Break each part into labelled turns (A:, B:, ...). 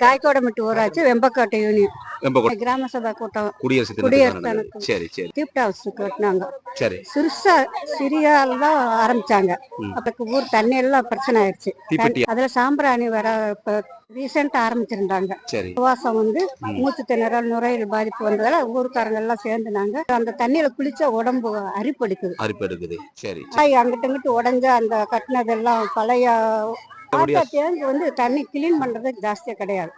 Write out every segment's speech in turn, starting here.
A: காய்க்கோடமட்டு ஊராட்சி வெம்பக்காட்டு யூனியன். கிராம சபை கூட்டம்
B: குடியரசு தினத்துக்கு. சரி சரி.
A: தீப்ட் ஹவுஸ் கட்டினாங்க.
B: சரி.
A: சிறுசா சிறியால தான் ஆரம்பிச்சாங்க. அதுக்கு ஊர் தண்ணி எல்லாம் பிரச்சனை ஆயிடுச்சு. அதுல சாம்பிராணி வர ரீசெண்டா ஆரம்பிச்சிருந்தாங்க.
B: சரி.
A: உபவாசம் வந்து. மூச்சு திணறல் நுரையீரல் பாதிப்பு வந்ததால ஊருக்காரங்க எல்லாம் சேர்ந்துனாங்க. அந்த தண்ணியில குளிச்சா உடம்பு அரிப்பெடுக்குது
B: அரிப்பு எடுக்குது. சரி
A: அங்கிட்டு இங்கிட்டு உடஞ்ச அந்த கட்டினதெல்லாம் பழைய வந்து தண்ணி கிளீன் பண்றது ஜாஸ்தியா கிடையாது.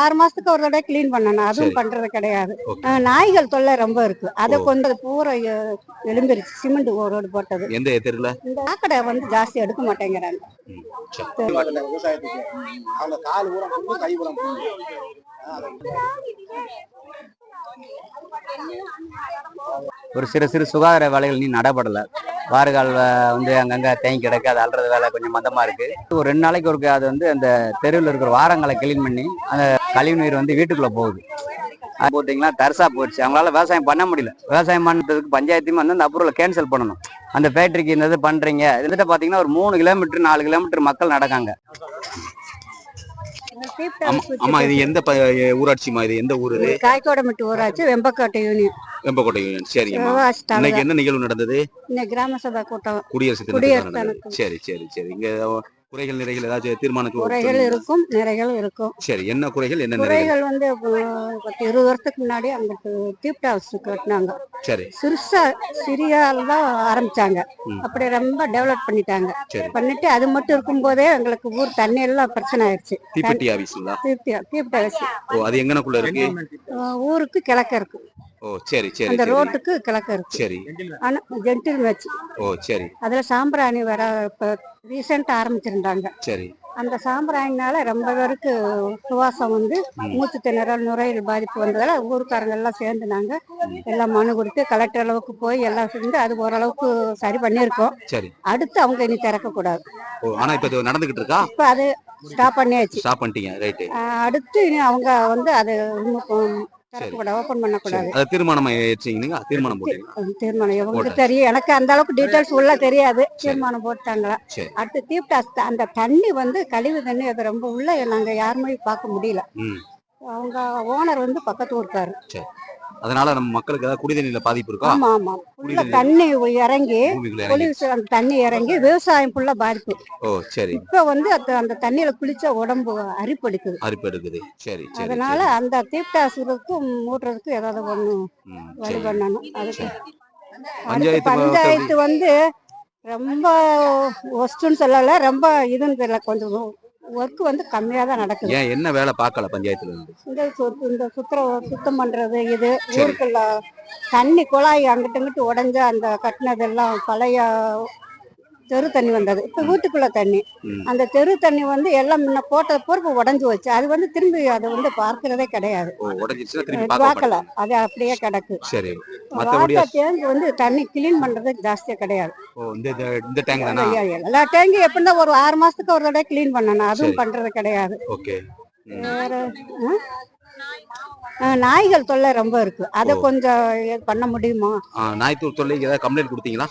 A: ஆறு மாசத்துக்கு ஒரு தடவை கிளீன் பண்ணணும். அதுவும்
B: சரி.
A: பண்றது கிடையாது. நாய்கள் தொல்லை ரொம்ப இருக்கு. அதை. கொண்டு பூரா எ- எலும்பிருச்சு சிமெண்ட் ரோடு போட்டது.
B: எந்த தெருல
A: இந்த சாக்கடை வந்து ஜாஸ்தி எடுக்க மாட்டேங்கிறாங்க.
B: ம், சரி.
C: மாட்டல விவசாயத்துக்கு. அவங்க கால் ஊரம் புண்ணு கை ஊரம் புண்ணு.
D: ஒரு சிறு சிறு சுகாதார வேலைகள் நீ நடபடலை. வாறுகால் வந்து அங்கங்கே தேங்கி கிடக்கு. அது அல்றது வேலை கொஞ்சம் மந்தமாக இருக்கு. ஒரு ரெண்டு நாளைக்கு ஒருக்க அது வந்து அந்த தெருவில் இருக்கிற வாரங்களை கிளீன் பண்ணி அந்த கழிவு நீர் வந்து வீட்டுக்குள்ளே போகுது. அது போட்டிங்கன்னா தரிசா போயிடுச்சு. அவங்களால விவசாயம் பண்ண முடியல. விவசாயம் பண்ணுறதுக்கு பஞ்சாயத்தையும் வந்து அந்த அப்ரூவலை கேன்சல் பண்ணணும். அந்த ஃபேக்ட்ரிக்கு இந்த இது பண்ணுறீங்க இதுகிட்ட பார்த்தீங்கன்னா ஒரு மூணு கிலோமீட்டர் நாலு கிலோமீட்டர் மக்கள் நடக்காங்க.
B: ஆமா இது எந்த ஊராட்சிமா இது எந்த ஊர்? இது
A: காய்கோடமிட்டு ஊராட்சி வெம்பக்காட்டு யூனியன்.
B: வெம்பக்கோட்டை யூனியன். சரிங்கம்மா. இன்னைக்கு. என்ன நிகழ்வு நடந்தது?
A: இந்த கிராம சபை கூட்டம்.
B: குடியரசு தினத்துக்கு. சரி சரி சரி. இங்க குறைகள் நிறைகள் ஏதாச்சும் தீர்மானத்துக்கு
A: குறைகள்? இருக்கும் நிறைகள் இருக்கும்.
B: சரி என்ன குறைகள் என்ன நிறைகள்?
A: குறைகள் வந்து பத்து இருபது வருஷத்துக்கு முன்னாடி அங்கிட்டு தீப்ட் ஹவுஸ் கட்டினாங்க.
B: சரி.
A: சிறுசா சிறியால தான் ஆரம்பிச்சாங்க. அப்படி ரொம்ப டெவலப் பண்ணிட்டாங்க.
B: சரி.
A: பண்ணிட்டு அது மட்டும் இருக்கும்போதே எங்களுக்கு ஊர் தண்ணி எல்லாம் பிரச்சனை ஆயிடுச்சு.
B: தீப்பெட்டி ஆபீஸ்ங்களா
A: தீப்தி தீப்ட் ஹவுஸ்
B: ஓ அது எங்கனக்குள்ள இருக்கு?
A: ஊருக்கு கிழக்க இருக்கு.
B: ஓ சரி சரி
A: அந்த ரோட்டுக்கு கிழக்க இருக்கு.
B: சரி.
A: ஆனா ஜென்டில் மேட்ச்
B: ஓ சரி.
A: அதுல சாம்பிராணி வர இப்ப ரீசெண்டா ஆரம்பிச்சிருந்தாங்க.
B: சரி.
A: அந்த சாம்பிராணினால ரொம்ப பேருக்கு சுவாசம் வந்து. மூச்சு திணறல் நுரையீரல் பாதிப்பு வந்ததால ஊருக்காரங்க எல்லாம் சேர்ந்துனாங்க. எல்லாம் மனு கொடுத்து கலெக்டர் அளவுக்கு போய் எல்லாம் செஞ்சு அது ஓரளவுக்கு சரி பண்ணியிருக்கோம்.
B: சரி.
A: அடுத்து அவங்க இனி திறக்க கூடாது
B: ஓ ஆனா இப்ப இது நடந்துகிட்டு இருக்கா?
A: இப்ப அது ஸ்டாப் பண்ணியாச்சு.
B: ஸ்டாப் பண்ணிட்டீங்க
A: ஆஹ் அடுத்து இனி அவங்க வந்து அது ஓபன் பண்ணக்கூடாது.
B: அது தீர்மானம் தீர்மானம் போட்டீங்க போட்டேன்.
A: தெரியும். எனக்கு அந்த அளவுக்கு டீட்டெயில்ஸ் உள்ள தெரியாது. தீர்மானம் போட்டாங்களா? அடுத்து தீப்டாஸ் அந்த தண்ணி வந்து கழிவு தண்ணி அது ரொம்ப உள்ள நாங்க யாருமே பார்க்க முடியல. அவங்க ஓனர் வந்து பக்கத்து ஊருக்காரு.
B: அதனால நம்ம மக்களுக்கு ஏதாவது குடிநீர்ல பாதிப்பு இருக்கா?
A: ஆமா ஆமா.
B: குடிநீர்
A: தண்ணி இறங்கி அந்த தண்ணி இறங்கி விவசாயம் ஃபுல்லா பாதிப்பு.
B: ஓ சரி.
A: இப்ப வந்து அந்த அந்த தண்ணியில குளிச்சா உடம்பு அரிப்படுக்குது.
B: அரிப்பு எடுக்குது சரி சரி
A: அதனால. அந்த தீப்டாசுக்கும் மூட்டுறதுக்கு ஏதாவது ஒண்ணு வழி. பண்ணணும். அதுக்கு
B: பஞ்சாயத்து
A: வந்து ரொம்ப ஒஸ்ட்டுன்னு சொல்லல ரொம்ப இதுன்னு தெரியல கொஞ்சம் ஒர்க் வந்து கம்மியா தான் நடக்குது
B: ஏன் என்ன வேலை பார்க்கல பஞ்சாயத்துல இருந்து
A: இந்த சு- இந்த சுத்தம் சுத்தம் பண்றது இது. ஊருக்குள்ள தண்ணி குழாய் அங்கிட்டு இங்கிட்டு உடைஞ்ச அந்த கட்டினதெல்லாம் பழைய தெரு தண்ணி வந்தது. இப்ப வீட்டுக்குள்ள தண்ணி. அந்த தெரு தண்ணி வந்து எல்லாம் முன்ன போட்டது பொறுப்பு உடைஞ்சு வச்சு அது வந்து திரும்பி அதை வந்து பார்க்கறதே கிடையாது. பார்க்கல. அது அப்படியே கிடக்கு.
B: சரி.
A: டேங்க் வந்து தண்ணி கிளீன் பண்றது ஜாஸ்தியா கிடையாது. எல்லா டேங்கும் எப்படின்னா ஒரு ஆறு மாசத்துக்கு ஒரு தடவை கிளீன் பண்ணணும். அதுவும். பண்றது கிடையாது. நாய்கள் தொல்லை ரொம்ப இருக்கு. அதை. கொஞ்சம் பண்ண முடியுமா?
B: நாய்த்தூர் தொல்லைக்கு ஏதாவது கம்ப்ளைண்ட் கொடுத்தீங்களா?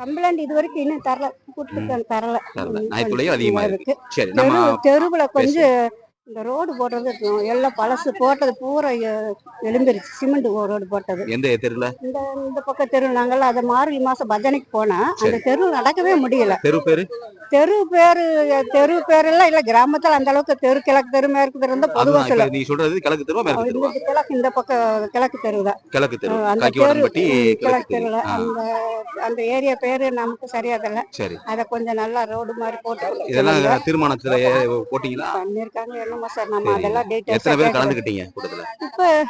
A: கம்ப்ளைண்ட் இது வரைக்கும் இன்னும் தரல. கூட்டு தரல.
B: தரல.
A: ம்,
B: நாய்த்தொல்லையும்
A: கொஞ்சம்
B: அதிகமா
A: இருக்கு.
B: சரி நம்ம
A: தெரு தெருவுல கொஞ்சம் இந்த ரோடு போடுறது. எல்லாம் பழசு போட்டது பூரா எலும்பிருச்சு சிமெண்ட் ரோடு போட்டது.
B: எந்த தெருல?
A: இந்த இந்த பக்கம் தெரு நாங்கெல்லாம் அதை மார்கழி மாசம் பஜனைக்கு போனா அந்த. தெரு நடக்கவே முடியல.
B: தெரு பேரு?
A: தெரு பேரு தெரு பேரெல்லாம் இல்ல. கிராமத்துல அந்த அளவுக்கு தெரு கிழக்கு தெரு மேற்கு தெரு இருந்தா பொதுவா சொல்ல.
B: நீ சொல்றது கிழக்கு தெருவா மேற்கு
A: இந்த கிழக்கு இந்த பக்கம் கிழக்கு தெரு தான்.
B: கிழக்கு தெரு.
A: அந்த தெரு,
B: கிழக்கு தெரு.
A: அந்த அந்த ஏரியா பேரு நமக்கு சரியா தெரியல.
B: சரி.
A: அத கொஞ்சம் நல்லா ரோடு மாதிரி போட்டு
B: இதெல்லாம்
A: சொல்லுங்க.
B: தீர்மானத்துல போட்டீங்களா?
A: பண்ணிருக்காங்க என்னமோ சார் நம்ம. அதெல்லாம்
B: எத்தனை
A: டீட்டெயில்ஸ்
B: பேர் கலந்துக்கிட்டீங்க கூட்டத்துல?
A: இப்ப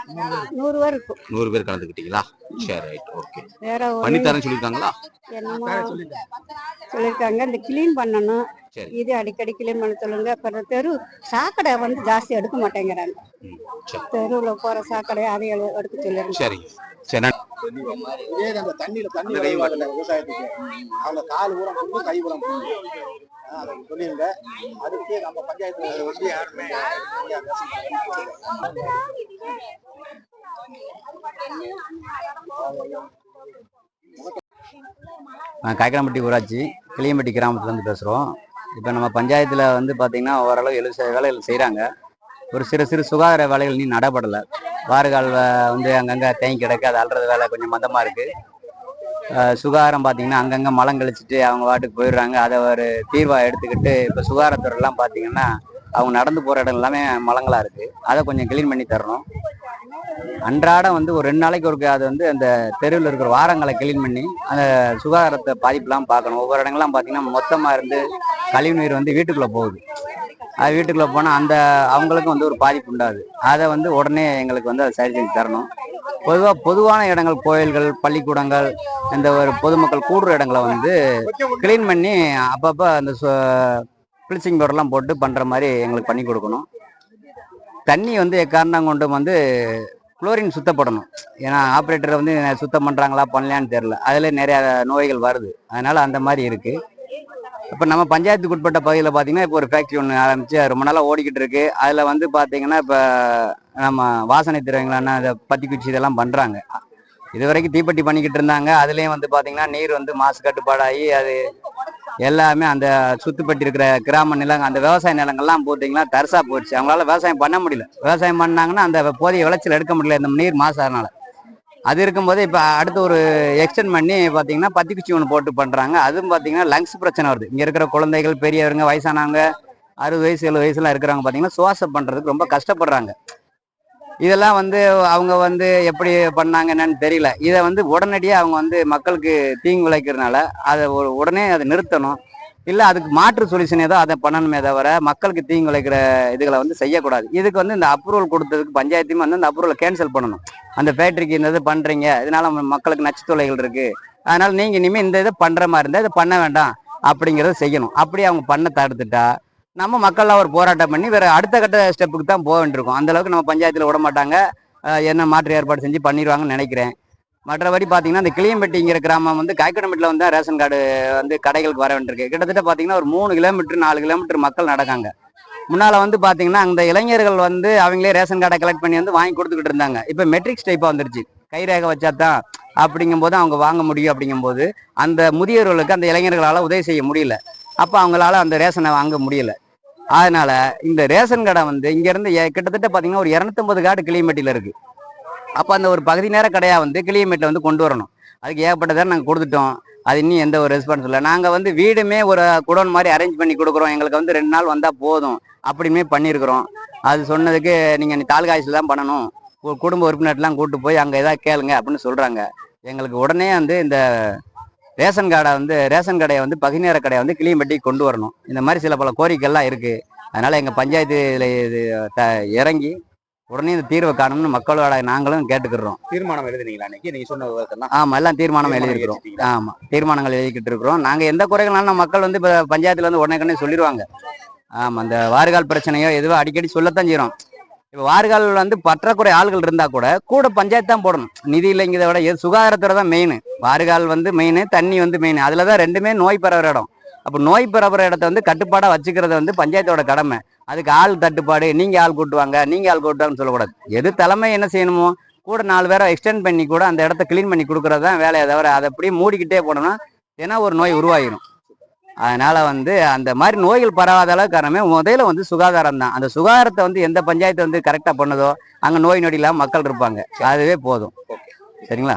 A: நூறு பேர் இருக்கும்.
B: நூறு பேர் கலந்துக்கிட்டீங்களா? சரி ரைட் ஓகே
A: வேற
B: பண்ணி
A: ஒண்ணும்
B: தரேன்னு சொல்லியிருக்காங்களா?
A: என்னமோ சொல்லிருக்காங்க இந்த கிளீன் பண்ணணும்.
B: சரி.
A: இது அடிக்கடி கிளீன் பண்ண சொல்லுங்க. அப்புறம் தெரு சாக்கடை வந்து ஜாஸ்தி எடுக்க மாட்டேங்கிறாங்க. தெருவுல போற சாக்கடை அதை எடு- எடுக்க சொல்லிருங்க
B: சரிங்க. சரி
C: இதே அந்த தண்ணியில தண்ணி விவசாயத்துக்கு? அவங்க கால் ஊரம் கை ஊரம் அதை சொல்லிருங்க அதுக்கு நம்ம பஞ்சாயத்து வந்து யாருமே
D: நான் காய்கராம்பட்டி ஊராட்சி கிளியம்பட்டி கிராமத்துலேருந்து பேசுகிறோம். இப்போ நம்ம பஞ்சாயத்தில் வந்து பார்த்திங்கன்னா ஓரளவு எழு வேலைகள் செய்கிறாங்க. ஒரு சிறு சிறு சுகாதார வேலைகள் நீ நடைபடலை வாறுகால் வந்து அங்கங்கே தேங்கி கிடக்கு அது அல்றது வேலை கொஞ்சம் மந்தமாக இருக்குது. அஹ் சுகாதாரம் பார்த்தீங்கன்னா அங்கங்கே மலம் கழிச்சிட்டு அவங்க வாட்டுக்கு போயிடுறாங்க. அதை ஒரு தீர்வாக எடுத்துக்கிட்டு இப்போ சுகாதாரத்துறையெல்லாம் பார்த்தீங்கன்னா அவங்க நடந்து போகிற இடம் எல்லாமே மலங்களாக இருக்குது அதை கொஞ்சம் க்ளீன் பண்ணி தரணும். அன்றாடம் வந்து ஒரு ரெண்டு நாளைக்கு ஒருக்க அது வந்து அந்த தெருவில் இருக்கிற வாரங்களை க்ளீன் பண்ணி அந்த சுகாதாரத்தை பாதிப்புலாம் பார்க்கணும். ஒவ்வொரு இடங்கள்லாம் பார்த்தீங்கன்னா மொத்தமாக இருந்து கழிவுநீர் வந்து வீட்டுக்குள்ளே போகுது. அது வீட்டுக்குள்ளே போனால் அந்த அவங்களுக்கும் வந்து ஒரு பாதிப்பு உண்டாது அதை வந்து உடனே எங்களுக்கு வந்து அதை சரி செஞ்சு தரணும். பொதுவாக பொதுவான இடங்கள் கோயில்கள் பள்ளிக்கூடங்கள் இந்த ஒரு பொதுமக்கள் கூடுற இடங்களை வந்து க்ளீன் பண்ணி அப்பப்போ அந்த ப்ளீச்சிங் பவுடர்லாம் போட்டு பண்ணுற மாதிரி எங்களுக்கு பண்ணி கொடுக்கணும். தண்ணி வந்து எக்காரணம் கொண்டு வந்து குளோரின் சுத்தப்படணும். ஏன்னா ஆப்ரேட்டரை வந்து சுத்தம் பண்ணுறாங்களா பண்ணலான்னு தெரில அதில் நிறையா நோய்கள் வருது. அதனால் அந்த மாதிரி இருக்குது இப்போ நம்ம பஞ்சாயத்துக்கு உட்பட்ட பகுதியில் பார்த்தீங்கன்னா இப்போ ஒரு ஃபேக்ட்ரி ஒன்று ஆரம்பிச்சு அது ரொம்ப நாளாக ஓடிக்கிட்டு இருக்கு. அதில் வந்து பார்த்தீங்கன்னா இப்போ நம்ம வாசனை திரவங்களான அதை பத்தி குச்சி இதெல்லாம் பண்ணுறாங்க இது வரைக்கும் தீப்பெட்டி பண்ணிக்கிட்டு இருந்தாங்க. அதுலேயும் வந்து பார்த்தீங்கன்னா நீர் வந்து மாசு கட்டுப்பாடாகி அது எல்லாமே அந்த சுத்துப்பட்டு இருக்கிற கிராம நிலங்கள் அந்த விவசாய நிலங்கள்லாம் பார்த்தீங்கன்னா தரிசா போச்சு அவங்களால விவசாயம் பண்ண முடியல. விவசாயம் பண்ணாங்கன்னா அந்த போதிய விளைச்சல் எடுக்க முடியல இந்த நீர் மாசாதனால. அது இருக்கும்போது இப்போ அடுத்து ஒரு எக்ஸ்டெண்ட் பண்ணி பார்த்தீங்கன்னா பத்தி குச்சி ஒன்று போட்டு பண்ணுறாங்க அதுவும் பார்த்தீங்கன்னா லங்ஸ் பிரச்சனை வருது. இங்கே இருக்கிற குழந்தைகள் பெரியவங்க வயசானவங்க அறுபது வயசு எழுபது வயசுலாம் இருக்கிறவங்க பார்த்தீங்கன்னா சுவாசம் பண்ணுறதுக்கு ரொம்ப கஷ்டப்படுறாங்க. இதெல்லாம் வந்து அவங்க வந்து எப்படி பண்ணாங்க என்னன்னு தெரியல. இதை வந்து உடனடியாக அவங்க வந்து மக்களுக்கு தீங்கு விளைக்கிறதுனால அதை ஒரு- உடனே அதை நிறுத்தணும். இல்லை அதுக்கு மாற்று சொல்யூஷன் ஏதோ அதை பண்ணணுமே தவிர மக்களுக்கு தீங்கு விளைக்கிற இதுகளை வந்து செய்யக்கூடாது. இதுக்கு வந்து இந்த அப்ரூவல் கொடுத்ததுக்கு பஞ்சாயத்தையும் வந்து அந்த அப்ரூவலை கேன்சல் பண்ணணும். அந்த ஃபேக்ட்ரிக்கு இந்த இது பண்ணுறீங்க இதனால மக்களுக்கு நச்சுத்தொலைகள் இருக்குது அதனால் நீங்கள் இனிமேல் இந்த இதை பண்ணுற மாதிரி இருந்தால் இதை பண்ண வேண்டாம் அப்படிங்கிறத செய்யணும். அப்படி அவங்க பண்ண தடுத்துட்டா நம்ம மக்கள்லாம் ஒரு போராட்டம் பண்ணி வேற அடுத்த கட்ட ஸ்டெப்புக்கு தான் போக வேண்டியிருக்கும். அந்த அளவுக்கு நம்ம பஞ்சாயத்தில் விட மாட்டாங்க. என்ன மாற்று ஏற்பாடு செஞ்சு பண்ணிடுவாங்கன்னு நினைக்கிறேன். மற்றபடி பார்த்தீங்கன்னா இந்த கிளியம்பட்டிங்கிற கிராமம் வந்து காய்கடமெட்டில் வந்து ரேஷன் கார்டு வந்து கடைகளுக்கு வர வேண்டியிருக்கு. கிட்டத்தட்ட பார்த்தீங்கன்னா ஒரு மூணு கிலோமீட்டர் நாலு கிலோமீட்டர் மக்கள் நடக்காங்க. முன்னால் வந்து பார்த்தீங்கன்னா அந்த இளைஞர்கள் வந்து அவங்களே ரேஷன் கார்டை கலெக்ட் பண்ணி வந்து வாங்கி கொடுத்துக்கிட்டு இருந்தாங்க. இப்போ மெட்ரிக்ஸ் டைப்பாக வந்துருச்சு. கைரேகை வச்சா தான் அப்படிங்கும்போது அவங்க வாங்க முடியும் அப்படிங்கும்போது அந்த முதியோர்களுக்கு அந்த இளைஞர்களால் உதவி செய்ய முடியல. அப்போ அவங்களால அந்த ரேஷனை வாங்க முடியல. அதனால இந்த ரேஷன் கடை வந்து இங்கேருந்து கிட்டத்தட்ட பார்த்தீங்கன்னா ஒரு இரநூத்தம்பது காடு கிளியமேட்டில் இருக்கு. அப்போ அந்த ஒரு பகுதி நேர கடையாக வந்து கிளியமேட்டில் வந்து கொண்டு வரணும். அதுக்கு ஏகப்பட்டதை நாங்கள் கொடுத்துட்டோம். அது இன்னும் எந்த ஒரு ரெஸ்பான்ஸ் இல்லை. நாங்கள் வந்து வீடுமே ஒரு குடோன் மாதிரி அரேஞ்ச் பண்ணி கொடுக்குறோம். எங்களுக்கு வந்து ரெண்டு நாள் வந்தால் போதும். அப்படியுமே பண்ணியிருக்கிறோம் அது சொன்னதுக்கு நீங்கள் நீ தாலுகா ஆஃபீஸில் தான் பண்ணணும். குடும்ப உறுப்பினர்லாம் கூப்பிட்டு போய் அங்கே எதாவது கேளுங்க அப்படின்னு சொல்கிறாங்க எங்களுக்கு உடனே வந்து இந்த ரேஷன் கார்டை வந்து ரேஷன் கடையை வந்து பகுதி நேர கடையை வந்து கிளியம்பட்டி கொண்டு வரணும். இந்த மாதிரி சில பல கோரிக்கைகள்லாம் இருக்குது அதனால் எங்கள் பஞ்சாயத்து இதில் இது த இறங்கி உடனே இந்த தீர்வை காணணும்னு மக்களோட நாங்களும் கேட்டுக்கிறோம்
B: தீர்மானம் எழுதுனீங்களா அன்னைக்கு நீங்க சொன்ன விவரத்தெல்லாம்.
D: ஆமா எல்லாம் தீர்மானம்
B: தீர்மானம்
D: எழுதியிருக்கிறோம்.
B: எழுதிட்டீங்களா?
D: ஆமா தீர்மானங்கள் எழுதிக்கிட்டு இருக்கிறோம். நாங்க எந்த குறைகள்னாலும் மக்கள் வந்து இப்ப பஞ்சாயத்துல வந்து உடனே உடனே சொல்லிடுவாங்க. ஆமா அந்த வாறுகால் பிரச்சனையோ எதுவோ அடிக்கடி சொல்லத்தான் செய்யறோம். இப்போ வார்கால் வந்து பற்றாக்குறை ஆள்கள் இருந்தால் கூட கூட பஞ்சாயத்து தான் போடணும். நிதி இல்லைங்கிறத விட எது? சுகாதாரத்துறை தான் மெயின் வாறுகால் வந்து மெயின் தண்ணி வந்து மெயின் அதில் தான் ரெண்டுமே நோய் பரவுற இடம். அப்போ நோய் பரவுற இடத்த வந்து கட்டுப்பாடாக வச்சுக்கிறது வந்து பஞ்சாயத்தோட கடமை. அதுக்கு ஆள் தட்டுப்பாடு நீங்கள் ஆள் கூட்டுவாங்க நீங்கள் ஆள் கூட்டுவாங்கன்னு சொல்லக்கூடாது. எது தலைமை என்ன செய்யணுமோ கூட நாலு பேரை எக்ஸ்டெண்ட் பண்ணி கூட அந்த இடத்த க்ளீன் பண்ணி கொடுக்குறது தான் வேலையை தவிர அதை அப்படியே மூடிக்கிட்டே போனோம்னா ஏன்னா ஒரு நோய் உருவாகிடும் அதனால வந்து அந்த மாதிரி நோய்கள் பரவாத அளவுக்கு காரணமே முதல்ல வந்து சுகாதாரம் தான் அந்த சுகாதாரத்தை வந்து எந்த பஞ்சாயத்து வந்து கரெக்டாக பண்ணுதோ அங்கே நோய் நொடி இல்லாமல் மக்கள் இருப்பாங்க. அதுவே போதும். சரிங்களா?